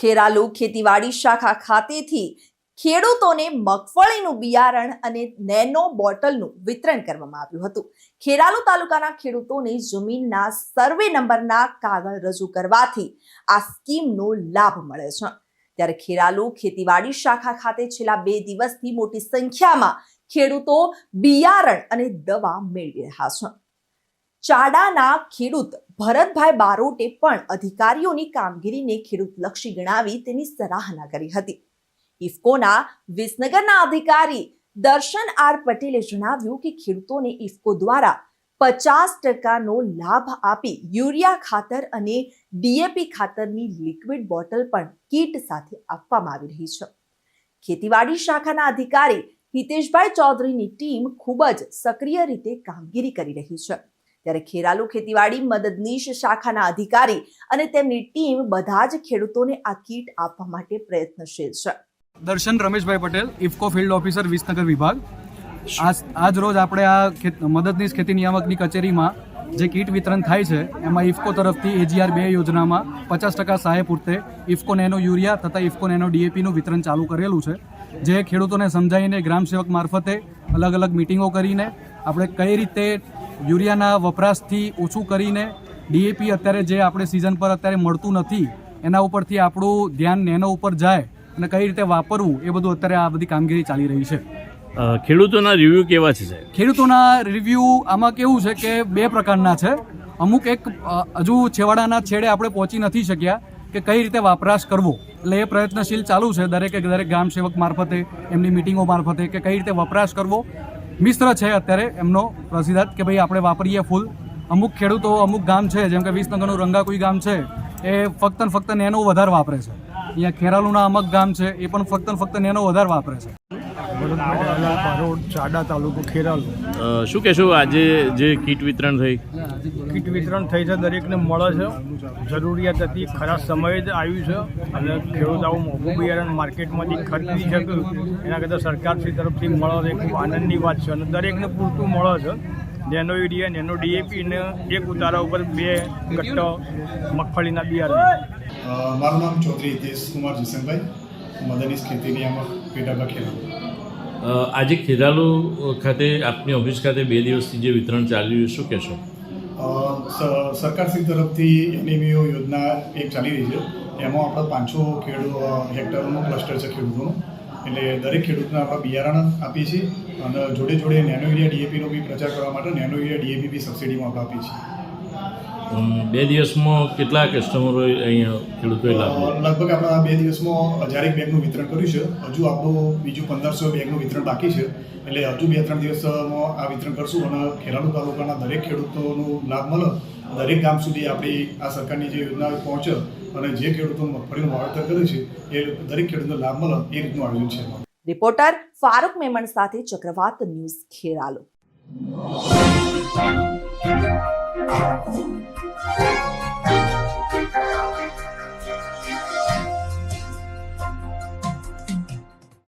ખેરાલુ ખેતીવાડી શાખા ખાતેથી ખેડૂતોને મગફળીનું બિયારણ અને નેનો બોટલનું વિતરણ કરવામાં આવ્યું હતું. ખેરાલુ તાલુકાના ખેડૂતોને જમીનના સર્વે નંબરના કાગળ રજૂ કરવાથી આ સ્કીમનો લાભ મળે છે. ત્યારે ખેરાલુ ખેતીવાડી શાખા ખાતે છેલ્લા બે દિવસથી મોટી સંખ્યામાં ખેડૂતો બિયારણ અને દવા મેળવી રહ્યા છે. ચાડાના ખેડૂત ભરતભાઈ બારોટે પણ અધિકારીઓની કામગીરીને ખેડૂતલક્ષી ગણાવી તેની સરાહના કરી હતી. ઇફકોના વિસનગરના અધિકારી દર્શન આર પટેલે જણાવ્યું કે ખેડૂતોને ઇફકો દ્વારા પચાસ ટકાનો લાભ આપી યુરિયા ખાતર અને ડીએપી ખાતરની લિક્વિડ બોટલ પણ કીટ સાથે આપવામાં આવી રહી છે. ખેતીવાડી શાખાના અધિકારી હિતેશભાઈ ચૌધરીની ટીમ ખૂબ જ સક્રિય રીતે કામગીરી કરી રહી છે. ત્યારે ખેરાલુ ખેતીવાડી મદદનીશ શાખાના અધિકારી અને તેમની ટીમ બધા જ ખેડૂતોને આ કીટ આપવા માટે પ્રયત્નશીલ છે. દર્શન રમેશભાઈ પટેલ, ઇફકો ફિલ્ડ ઓફિસર, વિસનગર વિભાગ. આજ રોજ આપણે આ મદદનીશ ખેતી નિયામકની કચેરીમાં જે કીટ વિતરણ થાય છે, એમાં ઇફકો તરફથી એજીઆર બે યોજનામાં પચાસ ટકા સહાય પૂરતે ઇફકો નેનો યુરિયા તથા ઇફકો નેનો ડીએપીનું વિતરણ ચાલુ કરેલું છે. જે ખેડૂતોને સમજાવીને ગ્રામ સેવક મારફતે અલગ અલગ મિટિંગો કરીને આપણે કઈ રીતે યુરિયાના વપરાશથી ઓછું કરીને ડીએપી અત્યારે જે આપણે સિઝન પર અત્યારે મળતું નથી એના ઉપરથી આપણું ધ્યાન એના ઉપર જાય અને કઈ રીતે વાપરવું એ બધું અત્યારે આ બધી કામગીરી ચાલી રહી છે. ખેડૂતોના રિવ્યૂ કેવા છે સાહેબ? ખેડૂતોના રિવ્યૂ આમાં કેવું છે કે બે પ્રકારના છે. અમુક એક હજુ છેવાડાના છેડે આપણે પહોંચી નથી શક્યા કે કઈ રીતે વપરાશ કરવો. એટલે એ પ્રયત્નશીલ ચાલુ છે દરેકે દરેક ગ્રામ સેવક મારફતે એમની મિટિંગો મારફતે કે કઈ રીતે વપરાશ કરવો. મિશ્ર છે અત્યારે એમનો પ્રસિદ્ધાર્થ કે ભાઈ આપણે વાપરીએ ફૂલ અમુક ખેડૂતો, અમુક ગામ છે, જેમ કે વિસનગરનું રંગાકુઈ ગામ છે, એ ફક્ત ફક્ત નેનો વધારે વાપરે છે. અહીંયા ખેરાલુના અમુક ગામ છે, એ પણ ફક્ત ફક્ત નેનો વધારે વાપરે છે. ચાડા તાલુકો ખેરાલુ. શું કહેશો આજે જે કીટ વિતરણ થઈ? કીટ વિતરણ થઈ છે દરેકને મળે છે. જરૂરિયાત હતી ખરા સમયે જ આવ્યું છે. અને ખેડૂત આવું મોંઘું બિયારણ માર્કેટમાંથી ખરીદી શક્યું એના કરતાં સરકારશ્રી તરફથી મળે છે ખૂબ આનંદની વાત છે. અને દરેકને પૂરતું મળે છે. નેનો યુરિયા નેનો ડીએપી ને એક ઉતારા ઉપર બે કટ્ટો મગફળીના બિયારણ. મારું નામ ચૌધરી હિતેશ કુમાર જીસનભાઈ મદનીશ ખેતી નિયામક પેટાબા અ, આજે ખેરાલુ ખાતે, આપની ઓફિસ ખાતે બે દિવસથી જે વિતરણ ચાલી રહ્યું શું કહેશો? સરકારશ્રી તરફથી એનએમઈઓ યોજના એક ચાલી રહી છે. એમાં આપણા પાંચસો ખેડૂત હેક્ટરનું ક્લસ્ટર છે ખેડૂતોનું. એટલે દરેક ખેડૂતને આપણે બિયારણ આપીએ છીએ અને જોડે જોડે નેનો યુરિયા ડીએપીનો બી પ્રચાર કરવા માટે નેનો યુરિયા ડીએપી બી સબસિડીમાં આપીએ છીએ. બે દિવસમાં કેટલા કસ્ટમરો અહીંયા ખેડૂતોએ લાભ લગભગ આપણે આ બે દિવસમાં હજારેક બેગનું વિતરણ કર્યું છે. હજુ આપણું બીજું પંદરસો બેગનું વિતરણ બાકી છે. એટલે હજુ બે ત્રણ દિવસમાં આ વિતરણ કરશું અને ખેરાલુ તાલુકાના દરેક ખેડૂતોનો લાભ મળે. દરેક ગામ સુધી આપણી આ સરકારની જે યોજના પહોંચે અને જે ખેડૂતો મગફળીનું વાવેતર કરે છે એ દરેક ખેડૂતનો લાભ મળે એ રીતનું આયોજન છે. રિપોર્ટર ફારૂક મેમણ સાથે ચક્રવાત ન્યૂઝ ખેરાલુ. Thank you.